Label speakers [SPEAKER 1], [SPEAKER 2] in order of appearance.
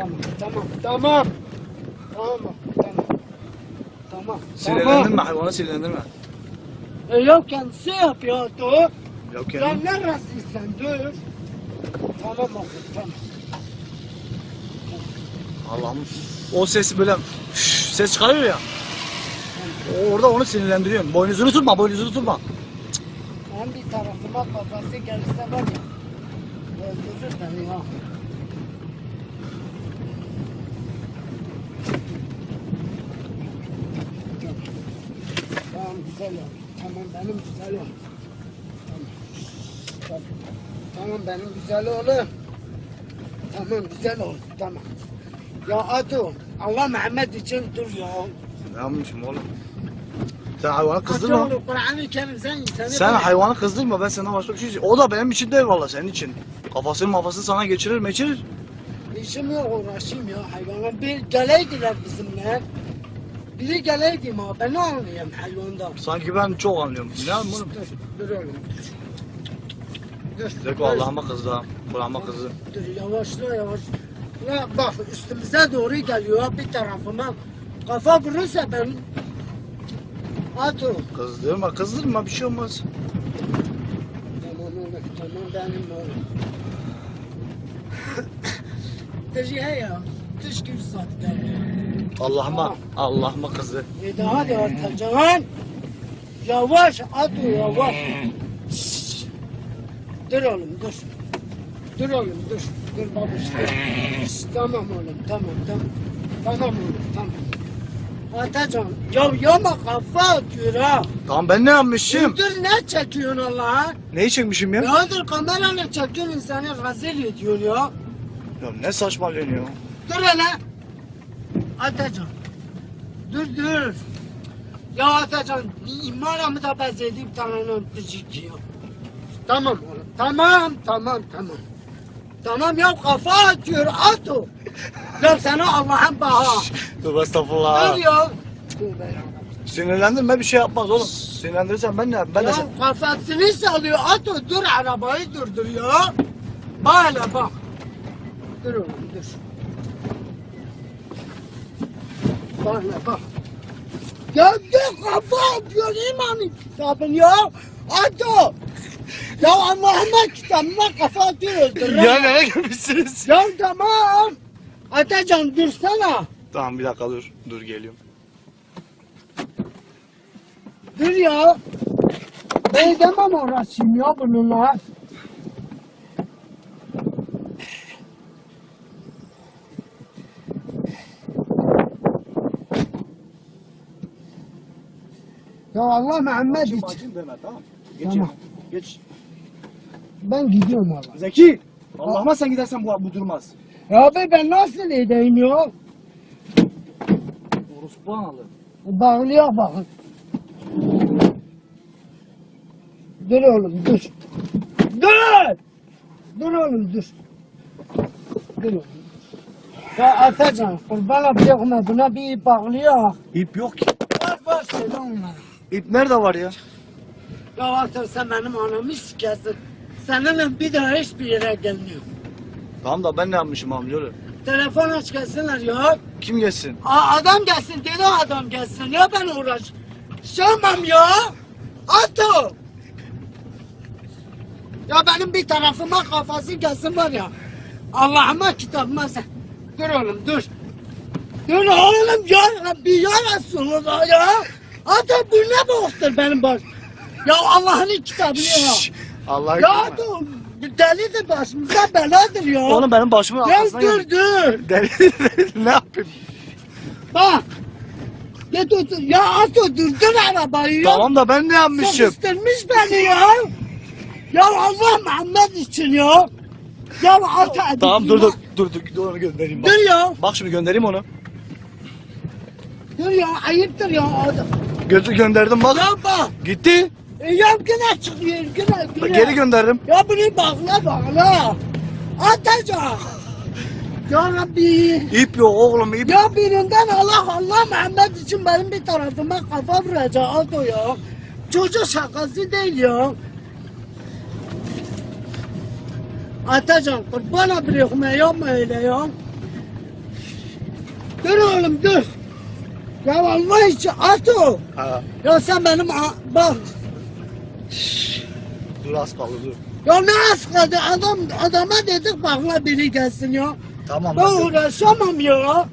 [SPEAKER 1] Tamam, tamam, tamam. Tamam, tamam. Tamam,
[SPEAKER 2] Sinirlendirme
[SPEAKER 1] tamam.
[SPEAKER 2] hayvanı sinirlendirme.
[SPEAKER 1] E yok kendisi yapıyor, dur.
[SPEAKER 2] Yok
[SPEAKER 1] Ya
[SPEAKER 2] ya.
[SPEAKER 1] neresin dur. Tamam oğlum, tamam.
[SPEAKER 2] Allah'ım. O ses böyle üf, ses çıkarıyor ya. Orada onu sinirlendiriyorsun. Boynuzunu tutma, boynuzunu tutma.
[SPEAKER 1] Ben bir tarafıma kafası gelirse var ya. Öldürür beni ya. Tamam güzel. Tamam benim güzel ol. Tamam. Tamam. Benim güzel oğlum. Tamam güzel ol. Tamam. Ya Atu Allah Mehmet için dur ya.
[SPEAKER 2] Ne yapmışım oğlum? Sen hayvanı
[SPEAKER 1] oğlum Kur'an-ı Kerim sen
[SPEAKER 2] hayvanı kızdırma ben senden başka bir şey O da benim için değil valla senin için. Kafasını mafasını sana geçirir meçirir.
[SPEAKER 1] İşim yok uğraşayım ya hayvana. Bir geleydiler bizimle. Biri geleydi ma ben ne anlayayım hayvandan.
[SPEAKER 2] Sanki ben çok anlıyorum. Ne oğlum?
[SPEAKER 1] Dur, dur oğlum. Dur.
[SPEAKER 2] Zeko Allah'ıma kızdı ha. Kur'an'ıma kızdı.
[SPEAKER 1] Dur yavaşla yavaş. Ya bak üstümüze doğru geliyor bir tarafıma. Kafa vurursa ben... At o.
[SPEAKER 2] Kızdırma kızdırma bir şey olmaz.
[SPEAKER 1] Tamam oğlum tamam benim oğlum. Dur ya ya. Dış gibi saatte.
[SPEAKER 2] Allah'ıma Allah'ıma kızdı.
[SPEAKER 1] E daha da artacaksın. Yavaş at o yavaş. Şşş. Dur oğlum dur. Dur oğlum dur. Dur babuş dur. Şşş, tamam oğlum tamam tamam. Tamam oğlum tamam. Atacan. Ya yama kafa atıyor ha.
[SPEAKER 2] Tamam ben ne yapmışım?
[SPEAKER 1] Dur ne çekiyorsun Allah'a?
[SPEAKER 2] Neyi çekmişim ya?
[SPEAKER 1] Ya dur kamerayla çekiyorsun insanı rezil ediyor ya.
[SPEAKER 2] Ya ne saçmalıyorsun ya?
[SPEAKER 1] Dur hele. Atacan. Dur dur. Ya Atacan imanımı da bezeydim tanrının pıcık ya. Tamam oğlum. Tamam tamam tamam. Tamam ya kafa atıyor at o. Ya sana Allah'ın baha.
[SPEAKER 2] Dur estağfurullah.
[SPEAKER 1] Dur ya.
[SPEAKER 2] Sinirlendirme bir şey yapmaz oğlum. Sinirlendirirsen ben ne yapayım? Ben de
[SPEAKER 1] Ya
[SPEAKER 2] sen...
[SPEAKER 1] kafasını sallıyor at o dur arabayı durdur ya. Hele bak. Dur oğlum dur. Bak hele bak. Ya dur kafa atıyor imanın kitabın ya. At o. Ya Allah'ıma kitabıma kafa atıyor öldürür.
[SPEAKER 2] Ya nereye gelmişsiniz?
[SPEAKER 1] Ya tamam. Atacan dursana.
[SPEAKER 2] Tamam bir dakika dur. Dur geliyorum.
[SPEAKER 1] Dur ya. Ben demem uğraşayım ya bununla. Ya Allah Muhammed için.
[SPEAKER 2] Bacım deme tamam. Geç
[SPEAKER 1] Tamam.
[SPEAKER 2] yerine. Geç.
[SPEAKER 1] Ben gidiyorum valla.
[SPEAKER 2] Zeki! Allah'ıma sen gidersen bu, bu durmaz.
[SPEAKER 1] Ya abi ben nasıl edeyim ya?
[SPEAKER 2] Orospu analı.
[SPEAKER 1] Bağlıya bakın. Dur oğlum dur. Dur! Dur oğlum dur. Dur oğlum. Ya Atacan kurban abiyakma buna bir ip bağlıyor.
[SPEAKER 2] İp yok ki.
[SPEAKER 1] Var var onlara.
[SPEAKER 2] İp nerede var ya?
[SPEAKER 1] Ya Atar sen benim anamı sikersin. Seninle bir daha hiçbir yere gelmiyorum.
[SPEAKER 2] Tamam da ben ne yapmışım amcaoğlu?
[SPEAKER 1] Telefon aç gelsinler ya.
[SPEAKER 2] Kim geçsin?
[SPEAKER 1] A- adam gelsin dedi adam gelsin ya ben uğraş. Sövmem ya. Ato. Ya benim bir tarafıma kafası gelsin var ya. Allah'ıma kitabıma sen. Dur oğlum dur. Dur oğlum ya Rabbi ya Resulullah ya. Ato bu ne boktur benim baş. Ya Allah'ın kitabı ya.
[SPEAKER 2] Allah
[SPEAKER 1] Ya Ato delidir başımıza beladır ya.
[SPEAKER 2] Oğlum benim başımın arkasına
[SPEAKER 1] dur dur.
[SPEAKER 2] Deli ne yapayım?
[SPEAKER 1] Bak. Dur dur. Ya Ato durdur arabayı ya.
[SPEAKER 2] Tamam da ben ne yapmışım?
[SPEAKER 1] Sıkıştırmış beni ya. Ya Allah Muhammed için ya. Ya Ato.
[SPEAKER 2] Tamam dur dur dur dur onu göndereyim bak.
[SPEAKER 1] Dur ya.
[SPEAKER 2] Bak şimdi göndereyim onu.
[SPEAKER 1] Dur ya ayıptır ya. Ato.
[SPEAKER 2] Gö gönderdim bak.
[SPEAKER 1] Ya bak.
[SPEAKER 2] Gitti.
[SPEAKER 1] E, ya güne çıkıyor güne güne.
[SPEAKER 2] Geri gönderdim.
[SPEAKER 1] Ya bunu bağla bağla. Atacak. Ya Rabbi.
[SPEAKER 2] İp yok oğlum ip.
[SPEAKER 1] Ya birinden Allah Allah Muhammed için benim bir tarafıma kafa vuracak Ato ya. Çocuk şakası değil ya. Atacan kurban bırakma yapma öyle ya. oğlum dur. Ya Allah için at o.
[SPEAKER 2] Ha.
[SPEAKER 1] Ya sen benim bak.
[SPEAKER 2] Dur az kaldı dur.
[SPEAKER 1] Ya ne askadı adam adama dedik bakla biri gelsin ya.
[SPEAKER 2] Tamam.
[SPEAKER 1] Ben uğraşamam ya.